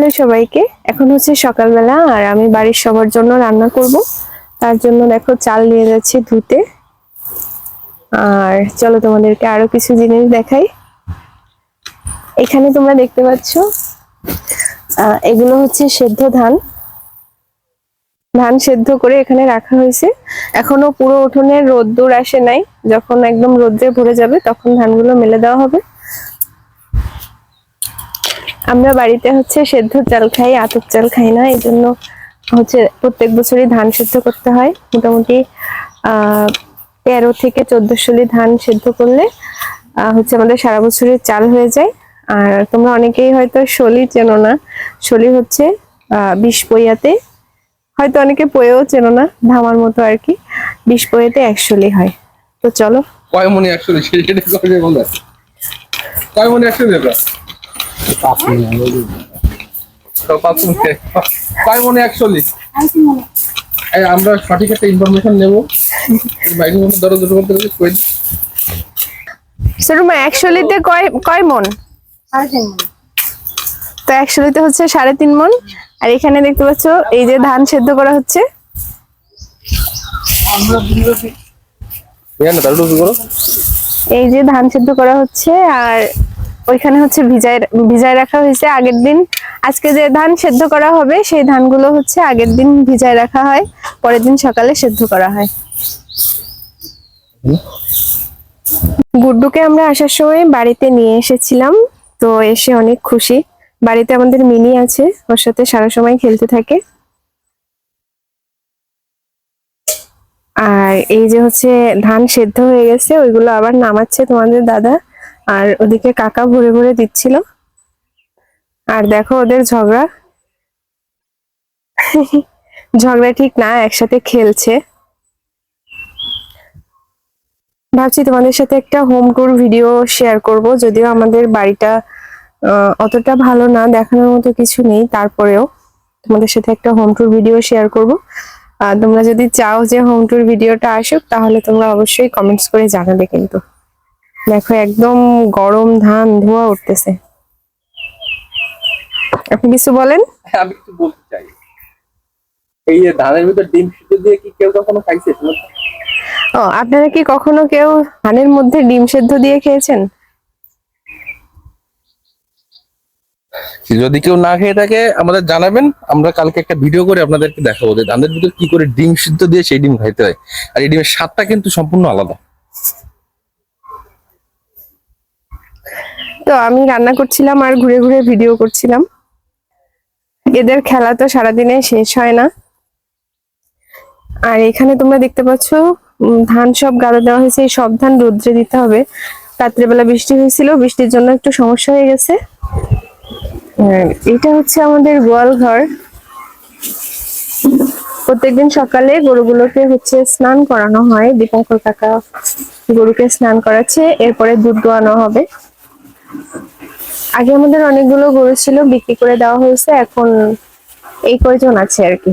Hello সবাইকে। এখন হচ্ছে সকালবেলা আর আমি বাড়ির সবার জন্য রান্না করব। তার জন্য দেখো চাল নিয়ে যাচ্ছি ধুতে। আর চলো তোমাদেরকে আরও কিছু জিনিস দেখাই। এখানে তোমরা দেখতে পাচ্ছ এগুলো হচ্ছে সেদ্ধ ধান। ধান সেদ্ধ করে এখানে রাখা হয়েছে। এখনও পুরো উঠোনের রোদ্দুর আসে নাই। যখন একদম রোদ্রে ভরে যাবে, তখন ধানগুলো মেলে দেওয়া হবে। আমরা বাড়িতে হচ্ছে সেদ্ধ চাল খাই, আতপ চাল খাই না, এই জন্য হচ্ছে প্রত্যেক বছরই ধান সেদ্ধ করতে হয়। মোটামুটি তেরো থেকে চোদ্দ শলি ধান সেদ্ধ করলে হচ্ছে আমাদের সারা বছরের চাল হয়ে যায়। আর তোমরা অনেকেই হয়তো শলি চেনো না। শলি হচ্ছে বিষ পইয়াতে। হয়তো অনেকে পয়েও চেনো না, ধামার মতো আর কি। বিষ পইয়াতে এক শলি হয়। তো চলো। কয় মনে কয় মনে কয় মনে আমরা সঠিক একটা ইনফরমেশন নেব। ধরো দুটো কই কয় কয় মন? তো হচ্ছে সাড়ে তিন মন। আর এখানে দেখতে পাচ্ছ এই যে ধান সেদ্ধ করা হচ্ছে। এই যে ধান সেদ্ধ করা হচ্ছে আর ওইখানে হচ্ছে ভিজায় ভিজায় রাখা হয়েছে আগের দিন। আজকে যে ধান সেদ্ধ করা হবে, সেই ধানগুলো হচ্ছে আগের দিন ভিজায় রাখা হয়, পরের দিন সকালে সেদ্ধ করা হয়। গুড্ডুকে আমরা আসার সময় বাড়িতে নিয়ে এসেছিলাম, তো এসে অনেক খুশি। বাড়িতে আমাদের মিনি আছে, ওর সাথে সারা সময় খেলতে থাকে। আর এই যে হচ্ছে ধান সেদ্ধ হয়ে গেছে, ওইগুলো আবার নামাচ্ছে তোমাদের দাদা। আর ওদিকে কাকা ভরে ভরে দিচ্ছিল। আর দেখো ওদের ঝগড়া। ঝগড়া ঠিক না, একসাথে খেলছে। ভাবছি তোমাদের সাথে একটা হোম ট্যুর ভিডিও শেয়ার করব, যদিও আমাদের বাড়িটা অতটা ভালো না, দেখানোর মতো কিছু নেই, তারপরেও তোমাদের সাথে একটা হোম ট্যুর ভিডিও শেয়ার করব। আর তোমরা যদি চাও যে হোম ট্যুর ভিডিওটা আসুক, তাহলে তোমরা অবশ্যই কমেন্টস করে জানাবে কিন্তু। দেখো একদম গরম ধান ধোয়া উঠতেছে। আপনি কিছু বলেন? আমি কিছু বলতে চাই। এই যে ধানের ভিতর ডিম সিদ্ধ দিয়ে কি কেউ কখনো খাইছে? ও আপনারা কি কখনো কেউ ধানের মধ্যে ডিম সেদ্ধ দিয়ে খেয়েছেন? যদি কেউ না খেয়ে থাকে আমাদের জানাবেন। আমরা কালকে একটা ভিডিও করে আপনাদেরকে দেখাবো যে ধানের ভিতর কি করে ডিম সিদ্ধ দিয়ে সেই ডিম খাইতে হয়। আর এই ডিমের স্বাদটা কিন্তু সম্পূর্ণ আলাদা। তো আমি রান্না করছিলাম আর ঘুরে ঘুরে ভিডিও করছিলাম। এদের খেলা তো সারাদিনে শেষ হয় না। আর এখানে তোমরা দেখতে পাচ্ছ ধান সব গাড়া দেওয়া হয়েছে, এই সব ধান রোদ্রে দিতে হবে। রাত্রেবেলা বৃষ্টি হয়েছিল, বৃষ্টির জন্য একটু সমস্যা হয়ে গেছে। এটা হচ্ছে আমাদের গোয়াল ঘর। প্রত্যেকদিন সকালে গরুগুলোকে হচ্ছে স্নান করানো হয়। দীপঙ্কর কাকা গরুকে স্নান করাচ্ছে, এরপরে দুধ দোয়ানো হবে। আগে আমাদের অনেকগুলো গরু ছিল, বিক্রি করে দেওয়া হয়েছে, এখন এই কয়জন আছে আর কি?